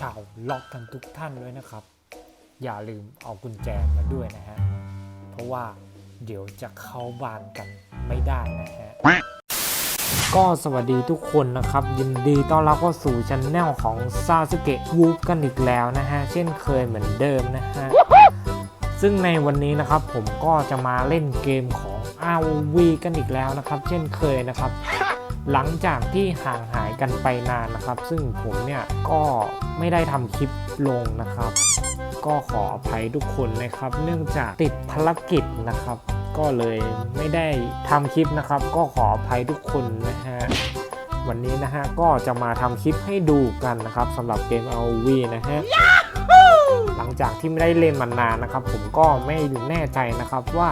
ชาวล็อกกันทุกท่านด้วยนะครับ อย่าลืมเอากุญแจมาด้วยนะฮะ เพราะว่าเดี๋ยวจะเข้าบ้านกันไม่ได้นะฮะ ก็สวัสดีทุกคนนะครับ ยินดีต้อนรับเข้าสู่ช anel ของซาสึเกะวูฟกันอีกแล้วนะฮะ เช่นเคยเหมือนเดิมนะฮะ ซึ่งในวันนี้นะครับผมก็จะมาเล่นเกมของ ROV กันอีกแล้วนะครับ เช่นเคยนะครับ หลังจากที่ห่างหายกันไปนานนะครับ ซึ่งผมเนี่ยก็ไม่ได้ทำคลิปลงนะครับ ก็ขออภัยทุกคนนะครับ เนื่องจากติดภารกิจนะครับ ก็เลยไม่ได้ทำคลิปนะครับ ก็ขออภัยทุกคนนะฮะวันนี้นะฮะก็จะมาทำคลิปให้ดูกันนะครับสำหรับเกม ROV นะฮะหลังจากที่ไม่ได้เล่นมานานนะครับ ผมก็ไม่แน่ใจนะครับว่า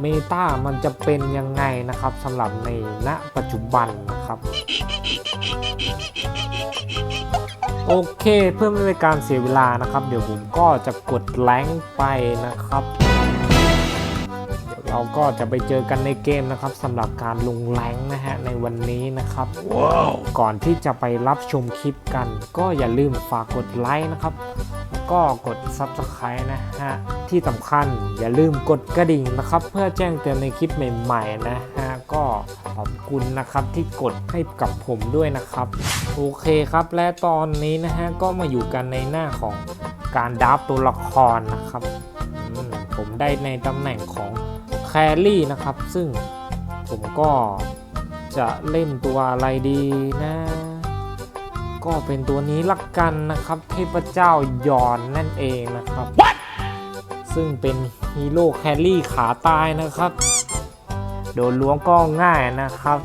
เมตามันจะเป็นยังไงนะครับสำหรับในณปัจจุบันนะครับ โอเคเพื่อไม่เป็นการเสียเวลานะครับ เดี๋ยวผมก็จะกดแรงค์ไปนะครับเดี๋ยวเราก็จะไปเจอกันในเกมนะครับสำหรับการลงแรงค์นะฮะในวันนี้นะครับก่อนที่จะไปรับชมคลิปกัน ก็อย่าลืมฝากกดไลค์นะครับแล้ว ก็กด Subscribe นะฮะ ที่สำคัญอย่าลืมกดกระดิ่งนะครับ เพื่อแจ้งเตือนในคลิปใหม่ๆนะฮะ ก็ขอบคุณนะครับที่กดให้กับผมด้วยนะครับ โอเคครับและตอนนี้นะฮะ ก็มาอยู่กันในหน้าของการดับตัวละครนะครับมผมได้ในตำแหน่งของแครี่นะครับ ซึ่งผมก็จะเล่นตัวอะไรดีนะ ก็เป็นตัวนี้ละกันนะครับเทพเจ้ายอนนั่นเองนะครับซึ่งเป็นฮีโร่แครี่ขาตายนะครับ โดนล้วงก็ง่ายนะครับ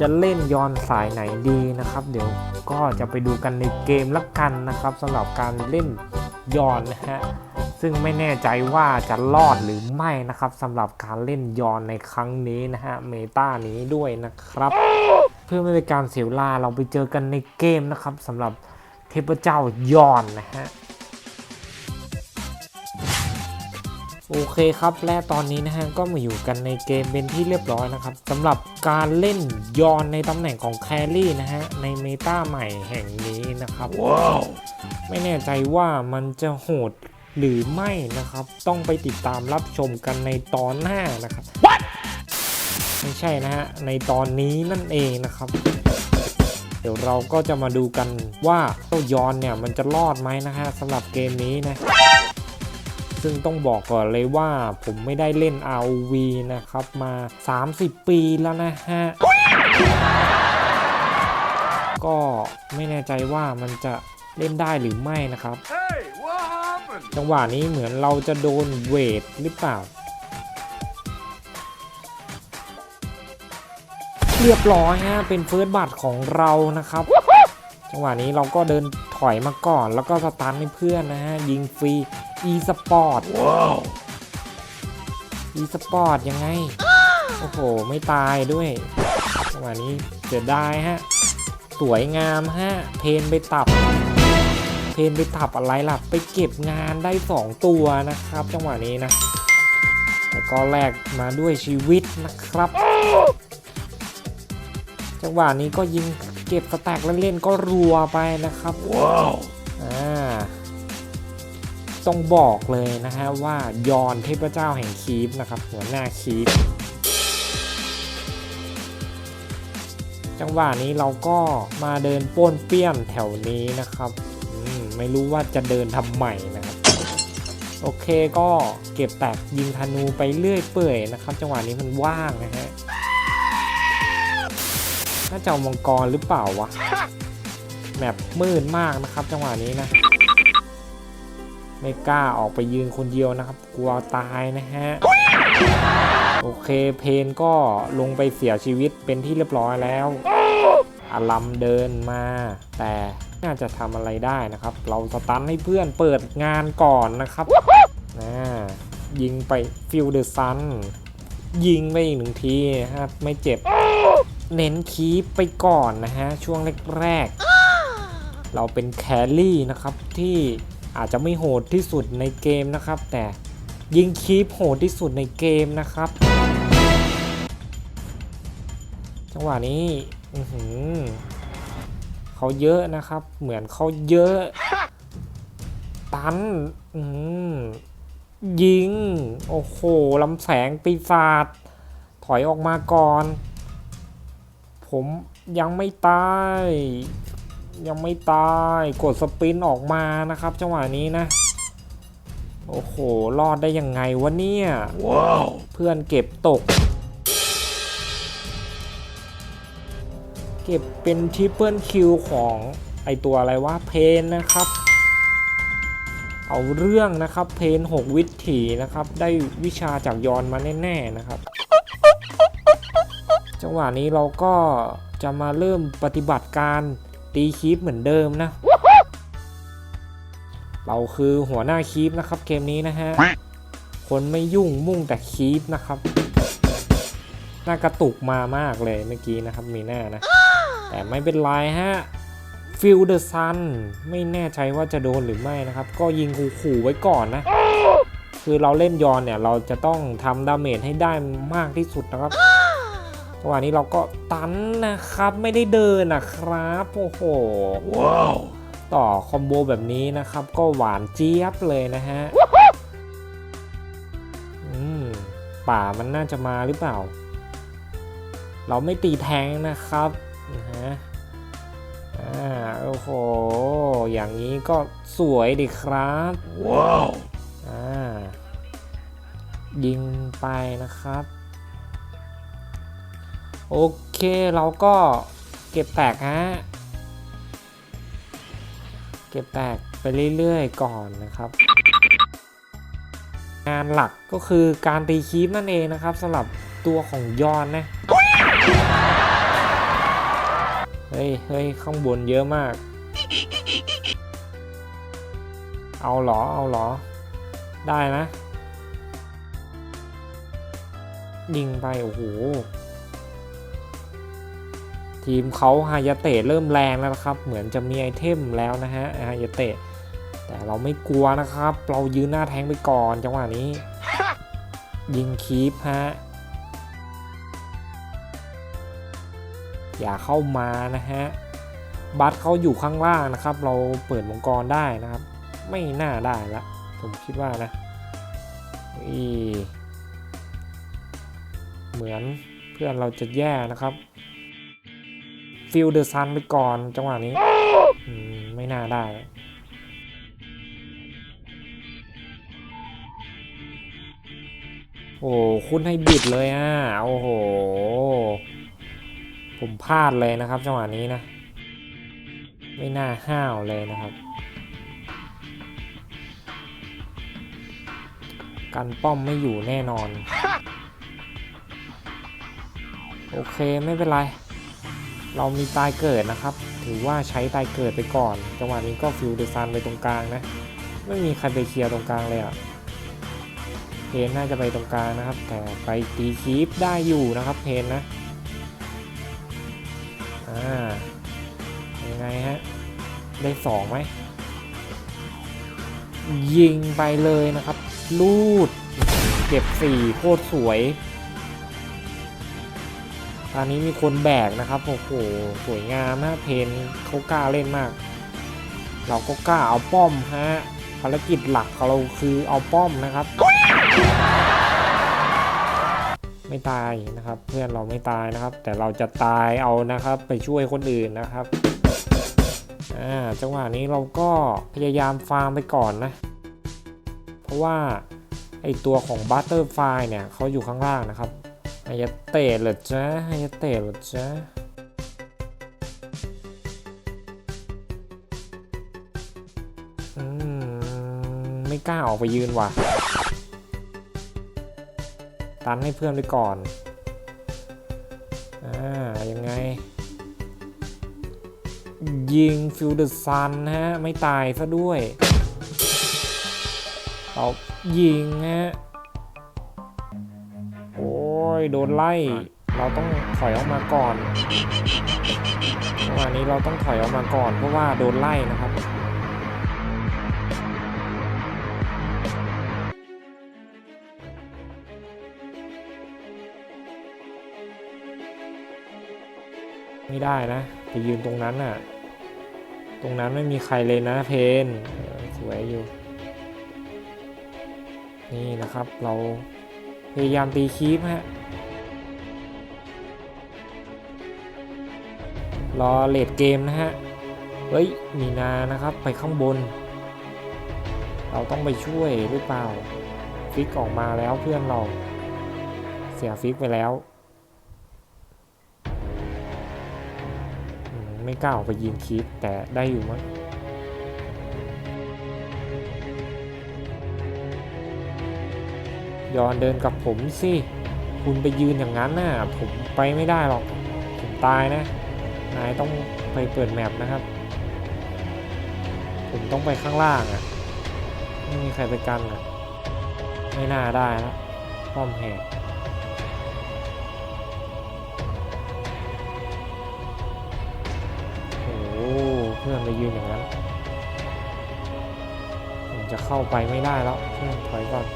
จะเล่นยอนสายไหนดีนะครับ เดี๋ยวก็จะไปดูกันในเกมละกันนะครับสำหรับการเล่นยอนนะฮะซึ่งไม่แน่ใจว่าจะรอดหรือไม่นะครับสำหรับการเล่นยอนในครั้งนี้นะฮะเมตานี้ด้วยนะครับ เพื่อไม่เป็นการเสียเวลาเราไปเจอกันในเกมนะครับสำหรับเทพเจ้ายอนนะฮะโอเคครับและตอนนี้นะฮะก็มาอยู่กันในเกมเป็นที่เรียบร้อยนะครับสำหรับการเล่นยอนในตำแหน่งของแครี่นะฮะในเมตาใหม่แห่งนี้นะครับไม่แน่ใจว่ามันจะโหดหรือไม่นะครับ ต้องไปติดตามรับชมกันในตอนหน้านะครับ ไม่ใช่นะฮะ ในตอนนี้นั่นเองนะครับ เดี๋ยวเราก็จะมาดูกันว่าเจ้ายอนเนี่ยมันจะรอดไหมนะฮะสำหรับเกมนี้นะ ซึ่งต้องบอกก่อนเลยว่าผมไม่ได้เล่น ROV นะครับมา 30 ปีแล้วนะฮะ ก็ไม่แน่ใจว่ามันจะเล่นได้หรือไม่นะครับ Hey, what happened? จังหวะนี้เหมือนเราจะโดนเวทหรือเปล่า เรียบร้อยฮะเป็นเฟิร์สบัตของเรานะครับ จังหวะนี้เราก็เดินถอยมาก่อน แล้วก็สตาร์ทให้เพื่อนนะฮะ ยิงฟรี e สปอร์ต Wow. e สปอร์ตยังไง โอ้โห ไม่ตายด้วย จังหวะนี้เสียดายฮะ สวยงามฮะ เพนไปตับ เพนไปตับอะไรล่ะ ไปเก็บงานได้ 2 ตัวนะครับ จังหวะนี้นะแต่ก็แลกมาด้วยชีวิตนะครับ จังหวะนี้ก็ยิงเก็บสแต็กเล่นๆก็รัวไปนะครับ Wow. อ่าต้องบอกเลยนะฮะว่ายอนเทพเจ้าแห่งคีฟนะครับหัวหน้าคีฟจังหวะนี้เราก็มาเดินป้วนเปี้ยนแถวนี้นะครับอืมไม่รู้ว่าจะเดินทำใหม่นะครับ โอเคก็เก็บแตกยิงธนูไปเรื่อยเปื่อยนะครับ จังหวะนี้มันว่างนะฮะ น่าจะเอามังกรหรือเปล่าวะแมปมืดมากนะครับ จังหวะนี้นะ ไม่กล้าออกไปยืนคนเดียวนะครับ กลัวตายนะฮะ โอเคเพนก็ลงไปเสียชีวิตเป็นที่เรียบร้อยแล้วอาลัมเดินมา แต่น่าจะทำอะไรได้นะครับ เราสตันให้เพื่อนเปิดงานก่อนนะครับนะยิงไปฟิลเดอร์ซันยิงไปอีกหนึ่งทีฮะไม่เจ็บ เน้นคีปไปก่อนนะฮะ ช่วงแรกๆ เราเป็นแครี่นะครับที่อาจจะไม่โหดที่สุดในเกมนะครับ แต่ยิงคีปโหดที่สุดในเกมนะครับ จังหวะนี้อื้อหือเขาเขาเยอะนะครับ เหมือนเขาเยอะ ตันอืมยิง โอ้โหลำแสงปีศาจถอยออกมาก่อน ผมยังไม่ตาย ยังไม่ตายกดสปรินต์ออกมานะครับจังหวะนี้นะ โอ้โห รอดได้ยังไงวะเนี่ย Wow. เพื่อนเก็บตก เก็บเป็นทริปเปิลคิวของไอตัวอะไรวะเพนนะครับ เอาเรื่องนะครับเพน6วิถีนะครับ ได้วิชาจากยอนมาแน่ๆนะครับ จังหวะนี้เราก็จะมาเริ่มปฏิบัติการตีคีปเหมือนเดิมนะ เราคือหัวหน้าคีปนะครับเกมนี้นะฮะ คนไม่ยุ่งมุ่งแต่คีปนะครับหน้ากระตุกมามากเลยเมื่อกี้นะครับมีหน้านะ แต่ไม่เป็นไรฮะฟิลเดอร์ซันไม่แน่ใจว่าจะโดนหรือไม่นะครับ ก็ยิงขู่ๆไว้ก่อนนะ คือเราเล่นยอนเนี่ย เราจะต้องทำดาเมจให้ได้มากที่สุดนะครับ จังหวะนี้เราก็ตันนะครับไม่ได้เดินนะครับโอ้โห Wow. ต่อคอมโบแบบนี้นะครับก็หวานเจี๊ยบเลยนะฮะอืมป่ามันน่าจะมาหรือเปล่า เราไม่ตีแทงนะครับนะฮะอ่าโอ้โหอย่างนี้ก็สวยดีครับ Wow. อ่ายิงไปนะครับ โอเคเราก็เก็บแตกฮะ เก็บแตกไปเรื่อยๆก่อนนะครับ งานหลักก็คือการตีคีปนั่นเองนะครับสำหรับตัวของยอนนะ เฮ้ยเฮ้ยข้างบนเยอะมาก เอาหรอ เอาหรอ ได้นะ ยิงไป โอ้โห ทีมเขาฮายาเตะเริ่มแรงแล้วนะครับ เหมือนจะมีไอเทมแล้วนะฮะฮายาเตะแต่เราไม่กลัวนะครับ เรายืนหน้าแทงไปก่อนจังหวะนี้ ยิงคีปฮะอย่าเข้ามานะฮะบัตเขาอยู่ข้างล่างนะครับ เราเปิดมังกรได้นะครับ ไม่น่าได้ละผมคิดว่านะอีเหมือนเพื่อนเราจะแย่นะครับ ฟิลเดอร์ซันไปก่อนจังหวะนี้ไม่น่าได้ โอ้คุณให้บิดเลยอะ โอ้โห ผมพลาดเลยนะครับ จังหวะนี้นะ ไม่น่าห้าวเลยนะครับกันป้อมไม่อยู่แน่นอน โอเคไม่เป็นไร เรามีตายเกิดนะครับ ถือว่าใช้ตายเกิดไปก่อน จังหวะนี้ก็ฟิวเดซันไปตรงกลางนะ ไม่มีใครไปเคลียร์ตรงกลางเลยอะ่ะเพนน่าจะไปตรงกลางนะครับ แต่ไปตีคีปได้อยู่นะครับเพนนะ อ่า ยังไงฮะ ได้สองไหม ยิงไปเลยนะครับ ลูด เก็บสี่โคตรสวย ตอนนี้มีคนแบกนะครับโอ้โหสวยงามนะเพนเขากล้าเล่นมาก เราก็กล้าเอาป้อมฮะภารกิจหลักของเราคือเอาป้อมนะครับ ไม่ตายนะครับ เพื่อนเราไม่ตายนะครับ แต่เราจะตายเอานะครับ ไปช่วยคนอื่นนะครับอ่าจังหวะนี้เราก็พยายามฟาร์มไปก่อนนะ เพราะว่าไอตัวของบัตเตอร์ไฟเนี่ยเขาอยู่ข้างล่างนะครับ ฮายเตะเหรอจ๊ะฮายเตะเหรอจ๊ะอืมไม่กล้าออกไปยืนว่ะ ตันให้เพื่อนไปก่อน อ่า ยังไง ยิงฟิวเดอร์ซันฮะ ไม่ตายซะด้วยเรายิงฮะ โดนไล่ เราต้องถอยออกมาก่อนจังหวะนี้เราต้องถอยออกมาก่อน เพราะว่าโดนไล่นะครับไม่ได้นะไปยืนตรงนั้นน่ะ ตรงนั้นไม่มีใครเลยนะเพนเออสวยอยู่ นี่นะครับเรา พยายามตีคีปฮะรอเลดเกมนะฮะ เฮ้ย มีนานะครับ ไปข้างบน เราต้องไปช่วยหรือเปล่า ฟิกออกมาแล้วเพื่อนเรา เสียฟิกไปแล้ว ไม่กล้าออกไปยิงคีปแต่ได้อยู่มั้ง ยอนเดินกับผมสิ คุณไปยืนอย่างนั้นน่ะ ผมไปไม่ได้หรอก ผมตายนะ นายต้องไปเปิดแมปนะครับ ผมต้องไปข้างล่างอะ่ะ ไม่มีใครไปกันอะ ไม่น่าได้แล้วป้อมแหกโอ้เพื่อนไปยืนอย่างนั้น ผมจะเข้าไปไม่ได้แล้วเพื่อนถอยก่อน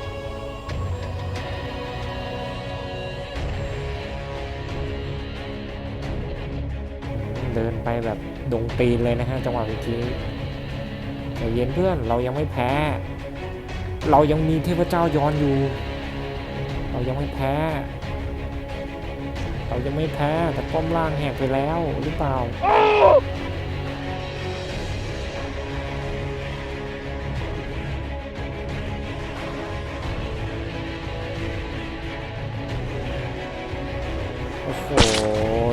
เดินไปแบบดงตีนเลยนะฮะจังหวะเมื่อกี้ใจเย็นเพื่อนเรายังไม่แพ้ เรายังมีเทพเจ้าย้อนอยู่ เรายังไม่แพ้ เรายังไม่แพ้แต่ป้อมล่างแหกไปแล้วหรือเปล่าโอ้โห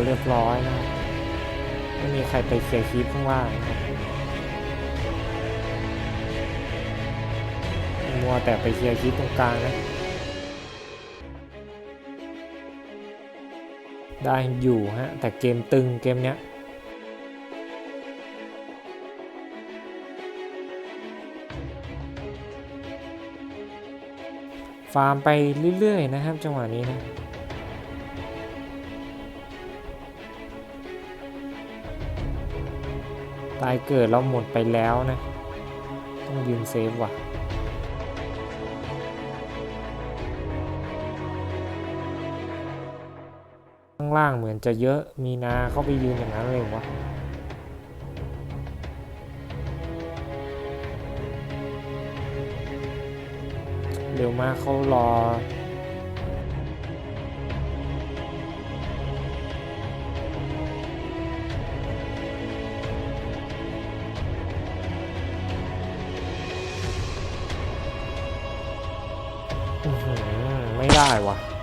เรียบร้อยนะ มีใครไปเคลียร์คีปข้างล่างครับมัวแต่ไปเคลียร์คีปตรงกลางนะ ได้อยู่ฮะ แต่เกมตึงเกมเนี้ยฟาร์มไปเรื่อยๆนะครับ จังหวะนี้นะ ตายเกิดเราหมดไปแล้วนะ ต้องยืนเซฟว่ะข้างล่างเหมือนจะเยอะมีนาเข้าไปยืนอย่างนั้นเลยวะเร็วมากเขารออื้อหือ ไม่ได้ว่ะ